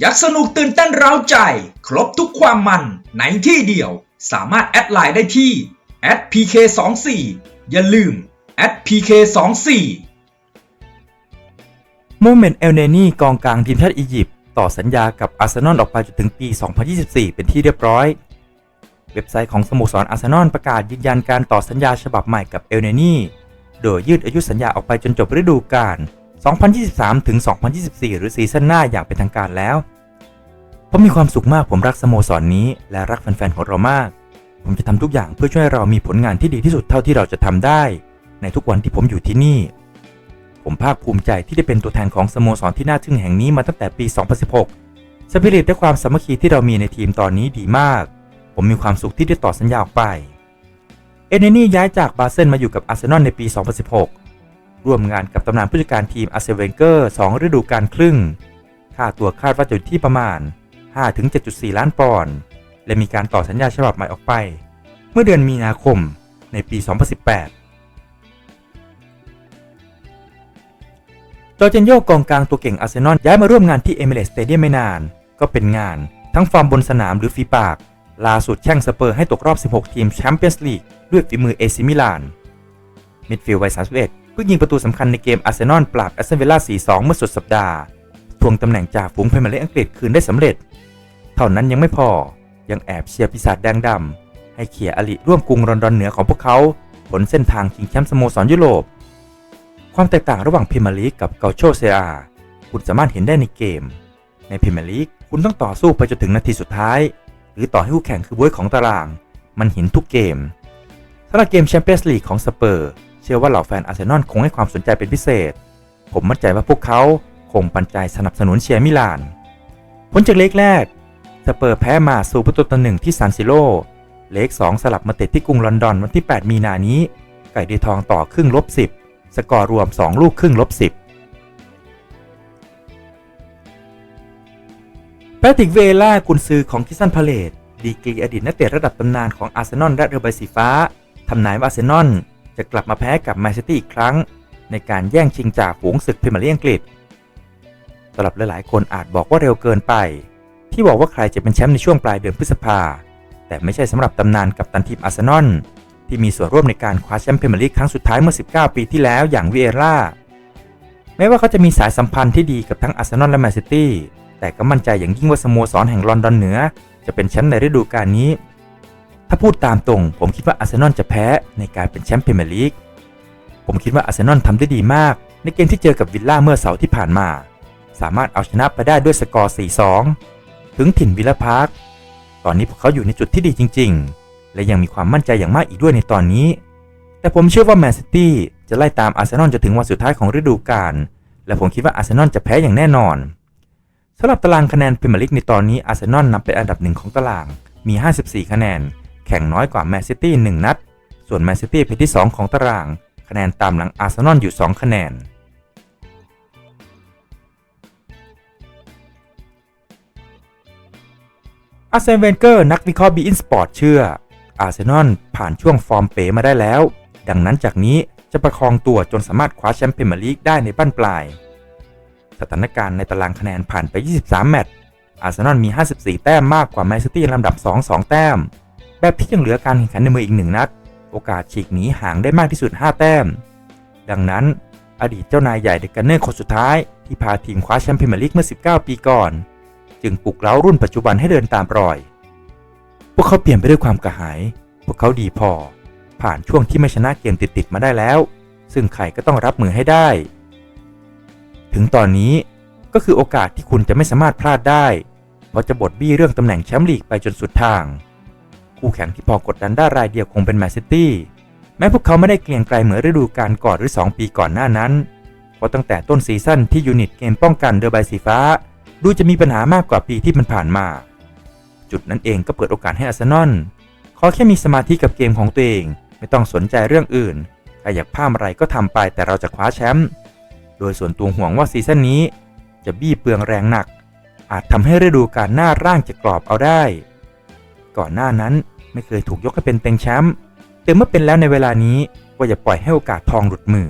อยากสนุกตื่นเต้นเร้าใจ ครบทุกความมันในที่เดียว สามารถแอดไลน์ได้ที่ @pk24 อย่าลืม @pk24 โมเมนต์เอลเนนี่กองกลางทีมชาติอียิปต์ต่อสัญญากับอาร์เซนอลออกไปจนถึงปี 2024 เป็นที่เรียบร้อย เว็บไซต์ของสโมสรอาร์เซนอลประกาศยืนยันการต่อสัญญาฉบับใหม่กับเอลเนนี่ โดยยืดอายุสัญญาออกไปจนจบฤดูกาล2023 ถึง 2024 หรือซีซั่นหน้าอย่างเป็นทางการแล้ว ผมมีความสุขมากผมรักสโมสรนนี้ และรักแฟนๆของเรามาก ผมจะทำทุกอย่างเพื่อช่วยเรามีผลงานที่ดีที่สุดเท่าที่เราจะทำได้ ในทุกวันที่ผมอยู่ที่นี่ ผมภาคภูมิใจที่ได้เป็นตัวแทนของสโมสรที่น่าทึ่งแห่งนี้มาตั้งแต่ปี 2016 สปิริตและความสามัคคีที่เรามีในทีมตอนนี้ดีมาก ผมมีความสุขที่ได้ต่อสัญญาออกไป เอเนนี่ย้ายจากบาเซนมาอยู่กับอาร์เซนอลในปี 2016 ร่วมงานกับตำนานผู้จัดการทีมอาร์เซเวนเกอร์ 2 ฤดูกาลครึ่ง ค่าตัวคาดว่าจะอยู่ที่ประมาณ 5-7.4 ล้านปอนด์และมีการต่อสัญญาฉบับใหม่ออกไป เมื่อเดือนมีนาคมในปี 2018 จอร์เจนโยกองกลางตัวเก่งอาร์เซนอลย้ายมาร่วมงานที่เอเมเรสเตเดียมไม่นาน ก็เป็นงานทั้งฟอร์มบนสนามหรือฝีปากล่าสุดแข่งสเปอร์ให้ตกรอบ 16 ทีมแชมเปี้ยนส์ลีกด้วยฝีมือเอซิมิลาน มิดฟิลด์วัย 31 เพิ่งยิงประตูสำคัญในเกมอาร์เซนอลปราบแอสตันวิลล่า 4-2 เมื่อสุดสัปดาห์ ทวงตำแหน่งจ่าฝูงพรเมียร์ลีกอังกฤษคืนได้สำเร็จ เท่านั้นยังไม่พอยังแอบเชียร์ปีศาจแดงดำให้เขียอลิร่วมกรุงลอนดอนเหนือของพวกเขาผลเส้นทางชิงแชมป์สโมสรยุโรป ความแตกต่างระหว่างพรีเมียร์ลีกกับเกาโชเซียคุณสามารถเห็นได้ในเกม ในพรีเมียร์ลีกคุณต้องต่อสู้ไปจนถึงนาทีสุดท้าย หรือต่อให้คู่แข่งคือบ้วยของตาราง มันเห็นทุกเกมสำหรับเกมแชมเปี้ยนส์ลีกของสเปอร์ เชื่อว่าเหล่าแฟนอาร์เซนอลคงให้ความสนใจเป็นพิเศษ ผมมั่นใจว่าพวกเขา คงปันใจสนับสนุนเชียร์มิลาน ผลจากเล็กแรก สเปอร์แพ้มาสู่ประตูต่อหนึ่งที่ซานซิโรเล็ก2สลับมาเตะที่กรุงลอนดอนวันที่ 8 มีนานี้ ไก่ดีทองต่อครึ่งลบ10 สกอร์รวม 2 ลูกครึ่งลบ10แพทริกเวล่ากุนซือของคิสันพาเลตดีกรีอดีตนักเตะระดับตำนานของอาร์เซนอลและเรือใบสีฟ้า ทำนายว่าอาร์เซนอลจะกลับมาแพ้กับแมนซิตี้อีกครั้ง ในการแย่งชิงจ่าฝูงศึกพรีเมียร์ลีกอังกฤษ สำหรับหลายๆ คนอาจบอกว่าเร็วเกินไป ที่บอกว่าใครจะเป็นแชมป์ในช่วงปลายเดือนพฤษภา แต่ไม่ใช่สำหรับตำนานกับตันทีมอาร์เซนอลที่มีส่วนร่วมในการคว้าแชมป์พรีเมียร์ลีกครั้งสุดท้ายเมื่อ 19 ปีที่แล้วอย่างวิเอร่าแม้ว่าเขาจะมีสายสัมพันธ์ที่ดีกับทั้งอาร์เซนอลและแมนซิตี้แต่ก็มั่นใจอย่างยิ่งว่าสโมสรแห่งลอนดอนเหนือ จะเป็นแชมป์ในฤดูกาลนี้ ถ้าพูดตามตรง ผมคิดว่าอาร์เซนอลจะแพ้ในการเป็นแชมป์พรีเมียร์ลีกผมคิดว่าอาร์เซนอลทำได้ดีมาก ในเกมที่เจอกับวิลล่าเมื่อเสาร์ที่ผ่านมา สามารถเอาชนะไปได้ด้วยสกอร์ 4-2 ถึงถิ่นวิลล่าพาร์ค ตอนนี้พวกเขาอยู่ในจุดที่ดีจริง ๆ และยังมีความมั่นใจอย่างมากอีกด้วยในตอนนี้ แต่ผมเชื่อว่าแมนซิตี้จะไล่ตามอาร์เซนอลจนถึงวันสุดท้ายของฤดูกาล และผมคิดว่าอาร์เซนอลจะแพ้อย่างแน่นอนสำหรับตารางคะแนนพรีเมียร์ลีกในตอนนี้อาร์เซนอลนำเป็นอันดับหนึ่งของตาราง มี 54 คะแนน แข่งน้อยกว่าแมนซิตี้1นัด ส่วนแมนซิตี้เป็นที่ 2 ของตาราง คะแนนตามหลังอาร์เซนอลอยู่ 2 คะแนน อาร์เซนเวนเกอร์นักวิเคราะห์บีอินสปอร์ตเชื่อ อาร์เซนอลผ่านช่วงฟอร์มเป๋มาได้แล้ว ดังนั้นจากนี้จะประคองตัวจนสามารถคว้าแชมป์พรีเมียร์ลีกได้ในบั้นปลาย สถานการณ์ในตารางคะแนนผ่านไป 23 แมตช์ อาร์เซนอลมี 54 แต้มมากกว่าแมนซิตี้ลำดับ 2 2 แต้ม แบบที่ยังเหลือการแข่งขันในมืออีกหนึ่งนัด โอกาสฉีกหนีห่างได้มากที่สุด 5 แต้ม ดังนั้น อดีตเจ้านายใหญ่เดกันเนอร์คนสุดท้ายที่พาทีมคว้าแชมป์พรีเมียร์ลีกเมื่อ 19 ปีก่อน จึงปลุกเร้ารุ่นปัจจุบันให้เดินตามรอย พวกเขาเปลี่ยนไปด้วยความกระหาย พวกเขาดีพอ ผ่านช่วงที่ไม่ชนะเกมติดๆมาได้แล้ว ซึ่งใครก็ต้องรับมือให้ได้ ถึงตอนนี้ก็คือโอกาสที่คุณจะไม่สามารถพลาดได้ เพราะจะบดบี้เรื่องตำแหน่งแชมป์ลีกไปจนสุดทาง คู่แข่งที่พอกดดันได้รายเดียวคงเป็นแมนซิตี้แม้พวกเขาไม่ได้เกรียงไกรเหมือนฤดูกาลก่อนหรือ 2 ปีก่อนหน้านั้น เพราะตั้งแต่ต้นซีซั่นที่ยูนิตเกมป้องกันเดอร์ใบสีฟ้า ดูจะมีปัญหามากกว่าปีที่มันผ่านมา จุดนั้นเองก็เปิดโอกาสให้อาร์เซนอลขอแค่มีสมาธิกับเกมของตัวเอง ไม่ต้องสนใจเรื่องอื่นใครอยากพลาดอะไรก็ทำไปแต่เราจะคว้าแชมป์โดยส่วนตัวห่วงว่าซีซั่นนี้ จะบี้เปลืองแรงหนัก อาจทำให้ฤดูกาลหน้าร่างจะกรอบเอาได้ ก่อนหน้านั้นไม่เคยถูกยกให้เป็นเต็งแชมป์แต่เมื่อเป็นแล้วในเวลานี้ก็อย่าปล่อยให้โอกาสทองหลุดมือ